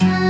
เ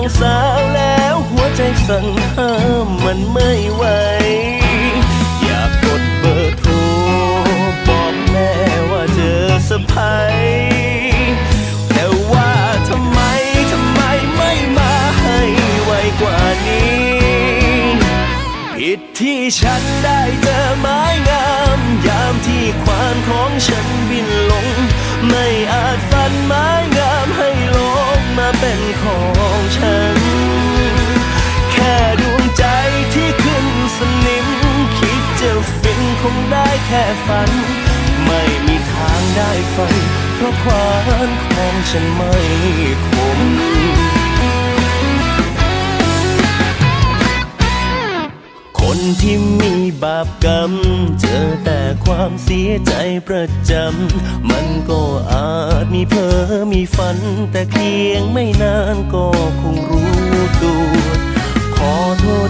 องสาวแล้วหัวใจสั่นห้ามมันไม่ไหว อยากกดเบอร์โทรบอกแม่ว่าเจอสะพายแต่ว่าทำไมทำไมไม่มาให้ไวกว่านี้ ผิดที่ฉันได้เจอไม้งาม ยามที่ควานของฉันบินลง ไม่อาจฝันไม้งามให้ลงมาเป็นของ ค่ฝัน ไม่มีทางได้ฝัน เพราะควานของฉันไม่คมคนที่มีบาปกรรม เจอแต่ความเสียใจประจำ มันก็อาจมีเพ้อมีฝัน แต่เพียงไม่นานก็คงรู้ตัวขอโทษ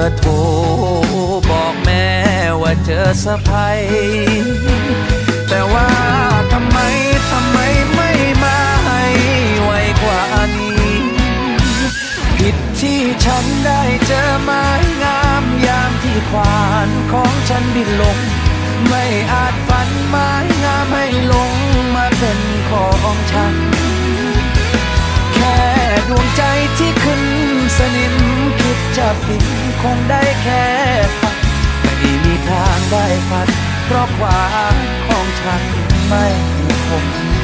อยากกดเบอโทรบอกแม่ว่าเจอสะพายแต่ว่าทำไมทำไมไม่มาให้ไวกว่านี้ผิดที่ฉันได้เจอไม้งามยามที่ควานของฉันบินลง ไม่อาจฝันไม้งามให้ลงมาเป็นของฉัน นิมคิดจะฟินคงได้แค่ฝันไม่มีทางได้ฝันเพราะความของฉันไม่คง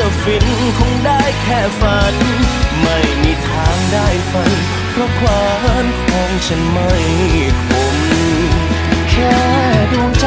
จะฟินคงได้แค่ฝัน ไม่มีทางได้ฝัน เพราะความของฉันไม่คมแค่ดวงใจ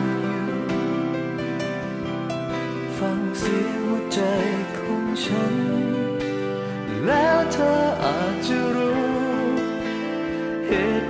เสียงหัวใจของฉัน แล้วเธออาจจะรู้เหตุ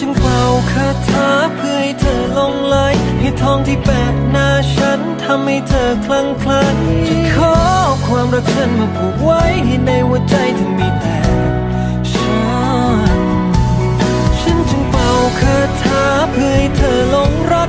จนเป่าคาถาเพื่อให้เธอลงไหลให้ทองที่แปะหน้าฉันทำให้เธอคลั่งคล้าจะขอความรักฉันมาผูกไว้ให้ในหัวใจเธอมีแต่ฉัน ฉันจึงเป่าคาถาเพื่อให้เธอลงรัก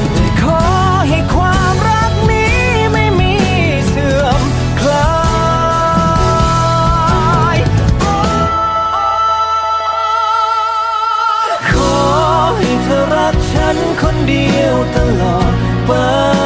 อ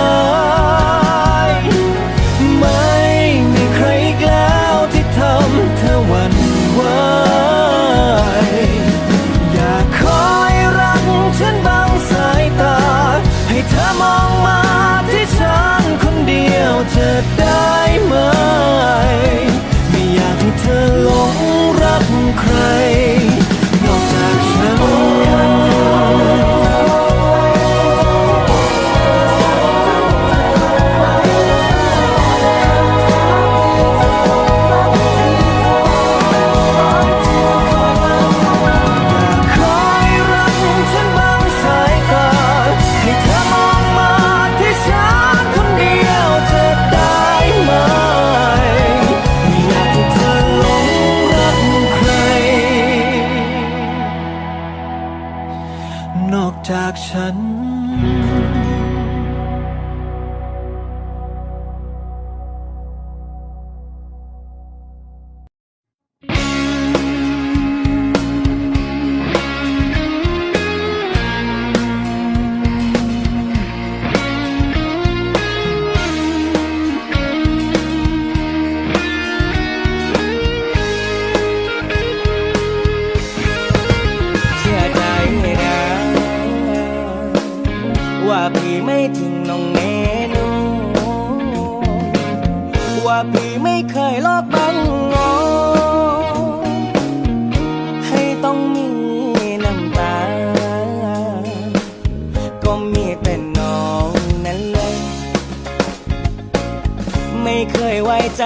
เคยไว้ใจ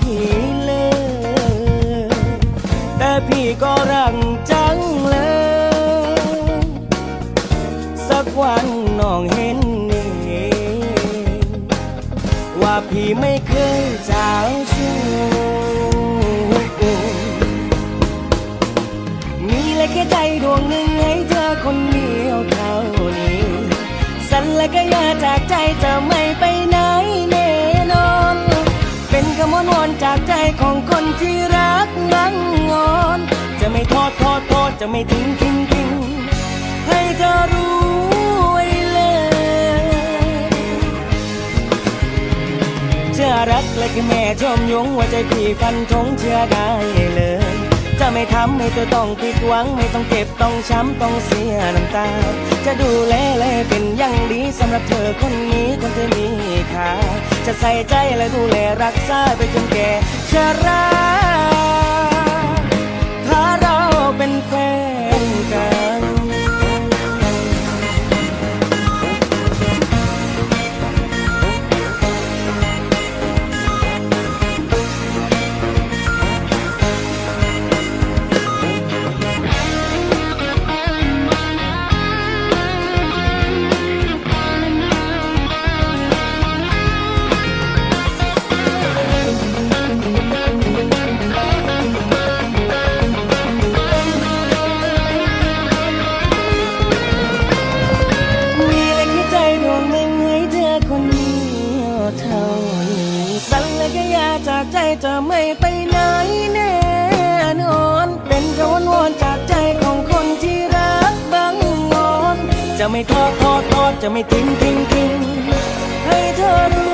พี่เลย แต่พี่ก็รักจังเลย สักวันน้องเห็นเองว่าพี่ไม่เคยจ้าชู้มีเลยแค่ใจดวงหนึ่งให้เธอคนเดียวเท่านี้ สัญและก็อยาจากใจจะไม่ มนวนจากใจของคนที่รักนังงอน จะไม่ทอดทอดทอดจะไม่ทิ้งทิ้งทิ้งให้เธอรู้ไว้เลยจะรักและคือแม่ชมยงว่าใจพี่ฟันธงเชื่อได้เลย จะไม่ทำให้เธอต้องผิดหวัง ไม่ต้องเก็บต้องช้ำต้องเสียน้ำตา จะดูแลและเป็นอย่างดีสำหรับเธอคนนี้คนที่มีค่าจะใส่ใจและดูแลรักษาไปจนแก่ชรา จะไม่ไปไหนแน่นอน เป็นคำวนวอนจากใจของคนที่รักบังงอน จะไม่ทอดทอดทอดจะไม่ทิ้งทิ้งทิ้งให้เธอรู้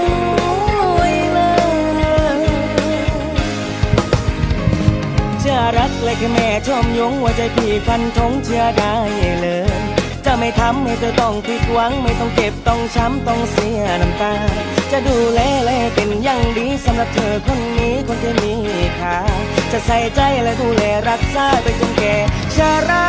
จะรักเลยคือแม่ชมยงว่าใจพี่ฟันทงเชื่อได้เลย จะไม่ทำให้เธอต้องผิดหวัง ไม่ต้องเก็บต้องช้ำต้องเสียน้ำตา จะดูแลและเป็นอย่างดีสำหรับเธอคนนี้คนที่มีค่าจะใส่ใจและดูแลรักษาไปจนแก่ชรา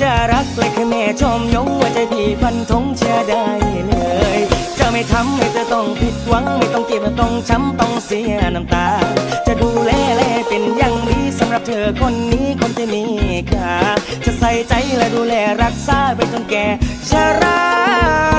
จะรักเลยแค่แม่ชมยงว่าใจพี่ฟันธงเชื่อได้เลย จะไม่ทำให้เธอต้องผิดหวัง ไม่ต้องเก็บต้องช้ำต้องเสียน้ำตา จะดูแลและเป็นอย่าง รับเธอคนนี้คนที่มีค่าจะใส่ใจและดูแลรักษาไปจนแก่ชรา